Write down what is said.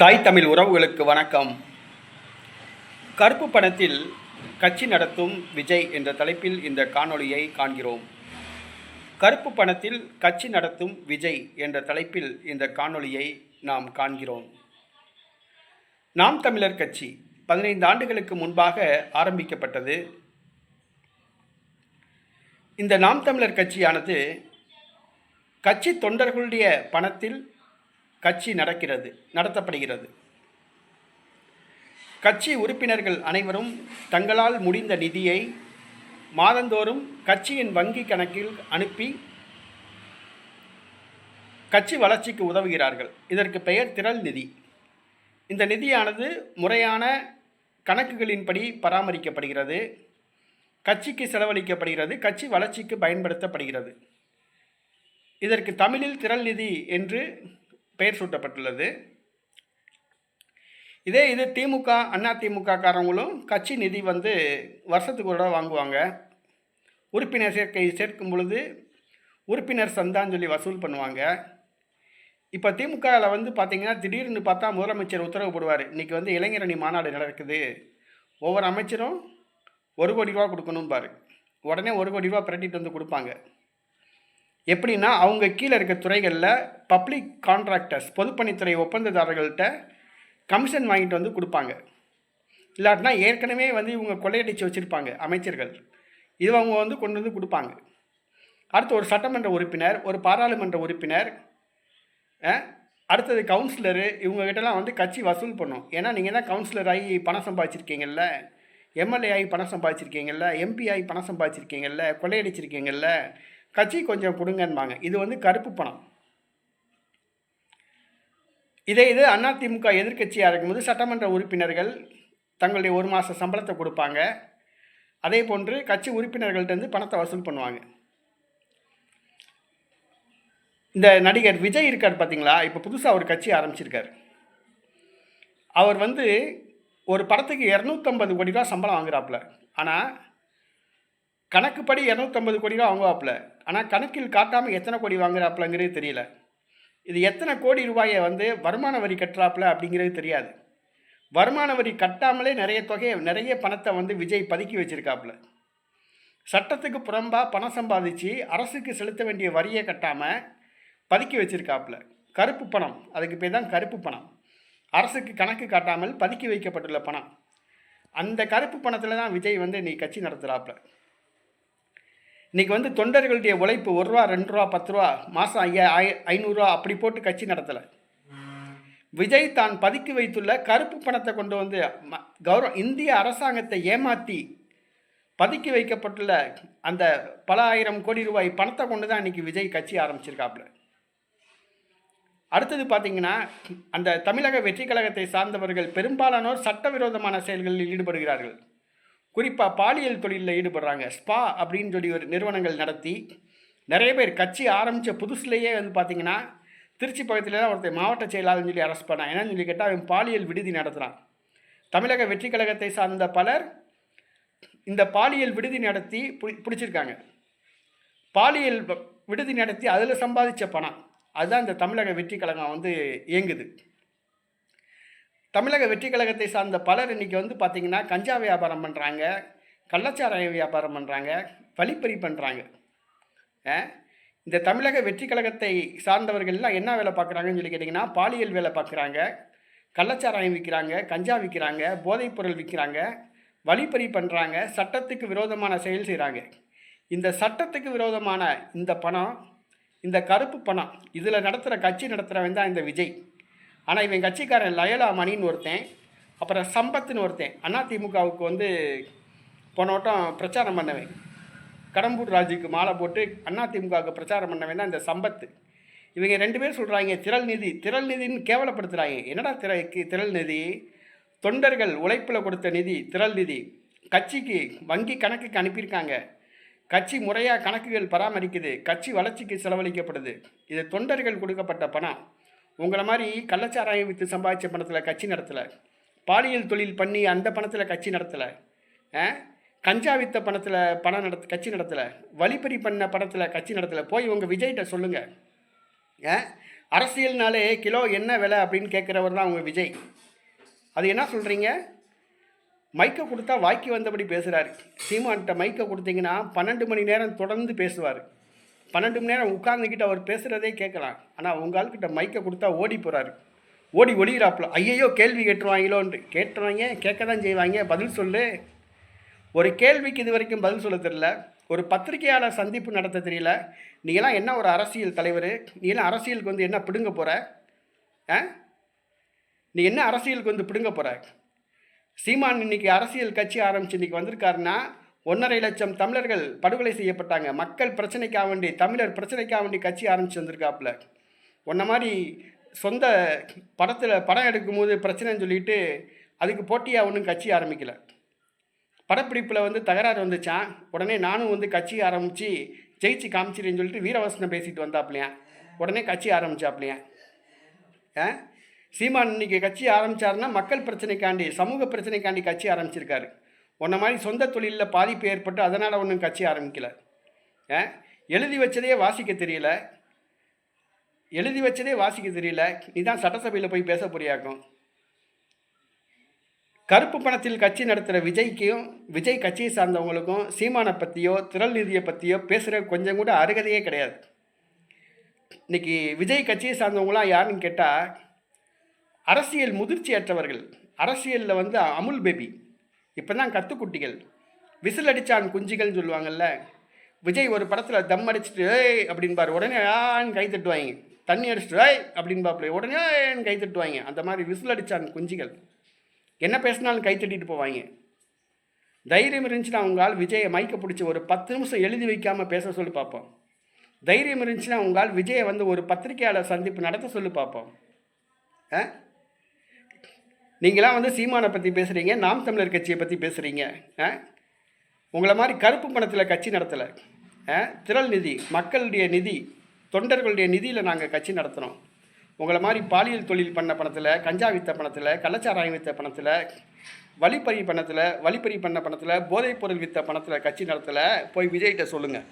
தாய் தமிழ் உறவுகளுக்கு வணக்கம். கருப்பு பணத்தில் கட்சி நடத்தும் விஜய் என்ற தலைப்பில் இந்த காணொளியை காண்கிறோம். கருப்பு பணத்தில் கட்சி நடத்தும் விஜய் என்ற தலைப்பில் இந்த காணொளியை நாம் காண்கிறோம். நாம் தமிழர் கட்சி பதினைந்து ஆண்டுகளுக்கு முன்பாக ஆரம்பிக்கப்பட்டது. இந்த நாம் தமிழர் கட்சியானது கட்சி தொண்டர்களுடைய பணத்தில் கட்சி நடக்கிறது நடத்தப்படுகிறது. கட்சி உறுப்பினர்கள் அனைவரும் தங்களால் முடிந்த நிதியை மாதந்தோறும் கட்சியின் வங்கி கணக்கில் அனுப்பி கட்சி வளர்ச்சிக்கு உதவுகிறார்கள். இதற்கு பெயர் திரள் நிதி. இந்த நிதியானது முறையான கணக்குகளின்படி பராமரிக்கப்படுகிறது. கட்சிக்கு செலவழிக்கப்படுகிறது கட்சி வளர்ச்சிக்கு பயன்படுத்தப்படுகிறது. இதற்கு தமிழில் திரள் நிதி என்று பெயர் சூட்டப்பட்டுள்ளது. இதே இது திமுக அண்ணா திமுக காரங்களும் கட்சி நிதி வந்து வருஷத்துக்கு ஒரு தடவை வாங்குவாங்க. உறுப்பினர் சேர்க்கை சேர்க்கும் பொழுது உறுப்பினர் சந்தான்னு சொல்லி வசூல் பண்ணுவாங்க. இப்போ திமுகவில் வந்து பார்த்திங்கன்னா திடீர்னு பார்த்தா முதலமைச்சர் உத்தரவு போடுவார். இன்றைக்கி வந்து இளைஞரணி மாநாடு நடக்குது. ஒவ்வொரு அமைச்சரும் ஒரு கோடி ரூபா கொடுக்கணும்பார். உடனே ஒரு கோடி ரூபா பிரட்டிட்டு வந்து கொடுப்பாங்க. எப்படின்னா அவங்க கீழே இருக்க துறைகளில் பப்ளிக் கான்ட்ராக்டர்ஸ் பொதுப்பணித்துறை ஒப்பந்ததாரர்கள்ட்ட கமிஷன் வாங்கிட்டு வந்து கொடுப்பாங்க. இல்லாட்டினா ஏற்கனவே வந்து இவங்க கொள்ளையடிச்சு வச்சுருப்பாங்க அமைச்சர்கள். இது அவங்க வந்து கொண்டு வந்து கொடுப்பாங்க. அடுத்து ஒரு சட்டமன்ற உறுப்பினர் ஒரு பாராளுமன்ற உறுப்பினர் அடுத்தது கவுன்சிலரு இவங்ககிட்டலாம் வந்து கட்சி வசூல் பண்ணும். ஏன்னா நீங்கள் தான் கவுன்சிலர் ஆகி பணம் சம்பாதிச்சிருக்கீங்கல்ல எம்எல்ஏ ஆகி பணம் சம்பாதிச்சிருக்கீங்கல்ல எம்பி ஆகி பணம் சம்பாதிச்சிருக்கீங்கல்ல கொள்ளையடிச்சிருக்கீங்கல்ல கட்சி கொஞ்சம் கொடுங்கன்பாங்க. இது வந்து கருப்பு பணம். இதே இது அதிமுக எதிர்க்கட்சியாக இருக்கும்போது சட்டமன்ற உறுப்பினர்கள் தங்களுடைய ஒரு மாத சம்பளத்தை கொடுப்பாங்க. அதே போன்று கட்சி உறுப்பினர்கள்ட்டேருந்து பணத்தை வசூல் பண்ணுவாங்க. இந்த நடிகர் விஜய் இருக்கார் பார்த்தீங்களா இப்போ புதுசாக ஒரு கட்சி ஆரம்பிச்சிருக்கார். அவர் வந்து ஒரு படத்துக்கு இரநூத்தம்பது கோடி ரூபா சம்பளம் வாங்குறாப்புல. ஆனால் கணக்குப்படி இரநூத்தம்பது கோடி ரூபா வாங்குவாப்பில். ஆனால் கணக்கில் காட்டாமல் எத்தனை கோடி வாங்குறாப்புலங்கிறது தெரியல. இது எத்தனை கோடி ரூபாயை வந்து வருமான வரி கட்டுறாப்புல அப்படிங்கிறது தெரியாது. வருமான வரி கட்டாமலே நிறைய தொகையை நிறைய பணத்தை வந்து விஜய் பதுக்கி வச்சிருக்காப்புல. சட்டத்துக்கு புறம்பாக பணம் சம்பாதிச்சு அரசுக்கு செலுத்த வேண்டிய வரியை கட்டாமல் பதுக்கி வச்சிருக்காப்புல. கருப்பு பணம் அதுக்கு பேர் தான் கருப்பு பணம். அரசுக்கு கணக்கு காட்டாமல் பதுக்கி வைக்கப்பட்டுள்ள பணம். அந்த கருப்பு பணத்தில் தான் விஜய் வந்து நீ கட்சி நடத்துகிறாப்புல இன்னைக்கு வந்து தொண்டர்களுடைய உழைப்பு ஒரு ரூபா ரெண்டு ரூபா பத்து ரூபா மாதம் ஐயா ஐ- ஐநூறுரூவா அப்படி போட்டு கட்சி நடத்தலை. விஜய் தான் பதுக்கி வைத்துள்ள கருப்பு பணத்தை கொண்டு வந்து ம- கௌரவ இந்திய அரசாங்கத்தை ஏமாற்றி பதுக்கி வைக்கப்பட்டுள்ள அந்த பல ஆயிரம் கோடி ரூபாய் பணத்தை கொண்டு தான் இன்னைக்கு விஜய் கட்சி ஆரம்பிச்சிருக்காப்புல. அடுத்தது பார்த்தீங்கன்னா அந்த தமிழக வெற்றி கழகத்தை சார்ந்தவர்கள் பெரும்பாலானோர் சட்டவிரோதமான செயல்களில் ஈடுபடுகிறார்கள். குறிப்பாக பாலியல் தொழிலில் ஈடுபடுறாங்க. ஸ்பா அப்படின்னு சொல்லி ஒரு நிறுவனங்கள் நடத்தி நிறைய பேர் கட்சி ஆரம்பித்த புதுசுலேயே வந்து பார்த்தீங்கன்னா திருச்சி பக்கத்தில் தான் ஒருத்தர் மாவட்ட செயலாளர்னு சொல்லி அரெஸ்ட் பண்ணான். என்னன்னு சொல்லி கேட்டால் அவன் பாலியல் விடுதி நடத்துகிறான் தமிழக வெற்றி கழகத்தை சார்ந்த பலர் இந்த பாலியல் விடுதி நடத்தி பிடி பிடிச்சிருக்காங்க. பாலியல் விடுதி நடத்தி அதில் சம்பாதிச்ச பணம். அதுதான் இந்த தமிழக வெற்றி கழகம் வந்து இயங்குது. தமிழக வெற்றி கழகத்தை சார்ந்த பலர் இன்றைக்கி வந்து பார்த்திங்கன்னா கஞ்சா வியாபாரம் பண்ணுறாங்க கள்ளச்சாராய வியாபாரம் பண்ணுறாங்க வழிப்பறி பண்ணுறாங்க இந்த தமிழக வெற்றி கழகத்தை சார்ந்தவர்கள்லாம் என்ன வேலை பார்க்குறாங்கன்னு சொல்லி கேட்டிங்கன்னா பாலியல் வேலை பார்க்குறாங்க கள்ளச்சாராயம் விற்கிறாங்க கஞ்சா விற்கிறாங்க போதைப்பொருள் விற்கிறாங்க வழிப்பறி பண்ணுறாங்க சட்டத்துக்கு விரோதமான செயல் செய்கிறாங்க இந்த சட்டத்துக்கு விரோதமான இந்த பணம் இந்த கருப்பு பணம் இதில் நடத்துகிற கட்சி நடத்துகிறவன் தான் இந்த விஜய். ஆனால் இவன் கட்சிக்காரன் லயலா மணின்னு ஒருத்தன் அப்புறம் சம்பத்துன்னு ஒருத்தன். அதிமுகவுக்கு வந்து போன வட்டம் பிரச்சாரம் பண்ணவன். கடம்பூர் ராஜுக்கு மாலை போட்டு அதிமுகவுக்கு பிரச்சாரம் பண்ணவன் தான் இந்த சம்பத்து. இவங்க ரெண்டு பேரும் சொல்கிறாங்க திரள் நிதி திரள் நிதின்னு கேவலப்படுத்துகிறாங்க என்னடா திர திரள் நிதி? தொண்டர்கள் உழைப்பில் கொடுத்த நிதி திரள் நிதி. கட்சிக்கு வங்கி கணக்குக்கு அனுப்பியிருக்காங்க. கட்சி முறையாக கணக்குகள் பராமரிக்குது. கட்சி வளர்ச்சிக்கு செலவழிக்கப்படுது. இது தொண்டர்கள் கொடுக்கப்பட்ட பணம். உங்களை மாதிரி கள்ளச்சாராயம் விற்று சம்பாதிச்ச பணத்தில் கட்சி நடத்தலை. பாலியல் தொழில் பண்ணி அந்த பணத்தில் கட்சி நடத்தலை. கஞ்சா வித்த பணத்தில் பணம் நடத்த கட்சி நடத்தலை. வழிப்பறி பண்ண பணத்தில் கட்சி நடத்தலை. போய் உங்கள் விஜய்கிட்ட சொல்லுங்கள் அரசியல்னாலே கிலோ என்ன விலை அப்படின்னு கேட்குறவர் தான் உங்கள் விஜய். அது என்ன சொல்கிறீங்க மைக்கை கொடுத்தா வாய்க்கு வந்தபடி பேசுகிறாரு சீமான்கிட்ட மைக்கை கொடுத்தீங்கன்னா பன்னெண்டு மணி நேரம் தொடர்ந்து பேசுவார். பன்னெண்டு மணி நேரம் உட்கார்ந்துக்கிட்டு அவர் பேசுகிறதே கேட்கலாம். ஆனால் உங்கள் ஆள்கிட்ட மைக்கை கொடுத்தா ஓடி போகிறாரு ஓடி ஒளிகிறாப்புல ஐயையோ கேள்வி கேட்டுருவாங்களோன்ட்டு. கேட்டுருவாங்க கேட்க தான் செய்வாங்க. பதில் சொல்லு. ஒரு கேள்விக்கு இது வரைக்கும் பதில் சொல்ல தெரியல. ஒரு பத்திரிகையாளர் சந்திப்பு நடத்த தெரியல. நீங்களாம் என்ன ஒரு அரசியல் தலைவர்? நீங்களாம் அரசியலுக்கு வந்து என்ன பிடுங்க போகிற ஆ? நீ என்ன அரசியலுக்கு வந்து பிடுங்க போகிற சீமான் இன்னைக்கு அரசியல் கட்சி ஆரம்பிச்சு இன்னைக்கு வந்திருக்காருன்னா ஒன்றரை லட்சம் தமிழர்கள் படுகொலை செய்யப்பட்டாங்க. மக்கள் பிரச்சனைக்காக வேண்டி தமிழர் பிரச்சனைக்காக வேண்டி கட்சி ஆரம்பிச்சு வந்திருக்காப்புல. உன்ன மாதிரி சொந்த படத்தில் படம் எடுக்கும்போது பிரச்சனைன்னு சொல்லிட்டு அதுக்கு போட்டியாக ஒன்றும் கட்சி ஆரம்பிக்கல. படப்பிடிப்பில் வந்து தகராறு வந்துச்சான் உடனே நானும் வந்து கட்சி ஆரம்பித்து ஜெயிச்சு காமிச்சிருன்னு சொல்லிட்டு வீரவசனம் பேசிட்டு வந்தாப்லையா உடனே கட்சி ஆரம்பிச்சாப்லையா ஆ? சீமான் இன்றைக்கி கட்சி ஆரம்பிச்சாருன்னா மக்கள் பிரச்சனைக்காண்டி சமூக பிரச்சனைக்காண்டி கட்சி ஆரம்பிச்சிருக்காரு. உன்ன மாதிரி சொந்த தொழிலில் பாதிப்பு ஏற்பட்டு அதனால் ஒன்றும் கட்சி ஆரம்பிக்கல. ஆ எழுதி வச்சதே வாசிக்க தெரியல. எழுதி வச்சதே வாசிக்க தெரியல. நீ தான் சட்டசபையில் போய் பேச போறியாக்கும். கருப்பு பணத்தில் கட்சி நடத்துகிற விஜய்க்கும் விஜய் கட்சியை சார்ந்தவங்களுக்கும் சீமானை பற்றியோ திரள் நிதியை பற்றியோ பேசுகிற கொஞ்சம் கூட அருகதையே கிடையாது. இன்னைக்கு விஜய் கட்சியை சார்ந்தவங்களாம் யாருன்னு கேட்டால் அரசியல் முதிர்ச்சியற்றவர்கள். அரசியலில் வந்து அமுல் பேபி. இப்போ தான் கத்துக்குட்டிகள். விசில் அடித்தான் குஞ்சுகள்னு சொல்லுவாங்கல்ல. விஜய் ஒரு படத்தில் தம் அடிச்சுட்டு ஏய் அப்படின்பார். உடனே ஆன்னு கை தட்டுவாங்க. தண்ணி அடிச்சுட்டு ஏய் அப்படின்பாப்புல. உடனே ஏன்னு கை தட்டுவாங்க. அந்த மாதிரி விசில் அடிச்சான் குஞ்சுகள். என்ன பேசினாலும் கை தட்டிட்டு போவாங்க. தைரியம் இருந்துச்சுன்னா உங்களால் விஜயை மைக்க பிடிச்சி ஒரு பத்து நிமிஷம் எழுதி வைக்காமல் பேச சொல்லி பார்ப்போம் தைரியம் இருந்துச்சுன்னா உங்களால் விஜயை வந்து ஒரு பத்திரிகையாளர் சந்திப்பு நடத்த சொல்லி பார்ப்போம் ஆ? நீங்களாம் வந்து சீமானை பற்றி பேசுகிறீங்க நாம் தமிழர் கட்சியை பற்றி பேசுகிறீங்க ஆ? உங்களை மாதிரி கருப்பு பணத்தில் கட்சி நடத்தலை. ஆ? திரள் நிதி மக்களுடைய நிதி தொண்டர்களுடைய நிதியில் நாங்கள் கட்சி நடத்துகிறோம் உங்களை மாதிரி பாலியல் தொழில் பண்ண பணத்தில் கஞ்சா வித்த பணத்தில் கள்ளச்சாராயம் வித்த பணத்தில் வழிப்பறி பணத்தில் வழிப்பறி பண்ண பணத்தில் போதைப்பொருள் வித்த பணத்தில் கட்சி நடத்தலை. போய் விஜய்கிட்ட சொல்லுங்கள்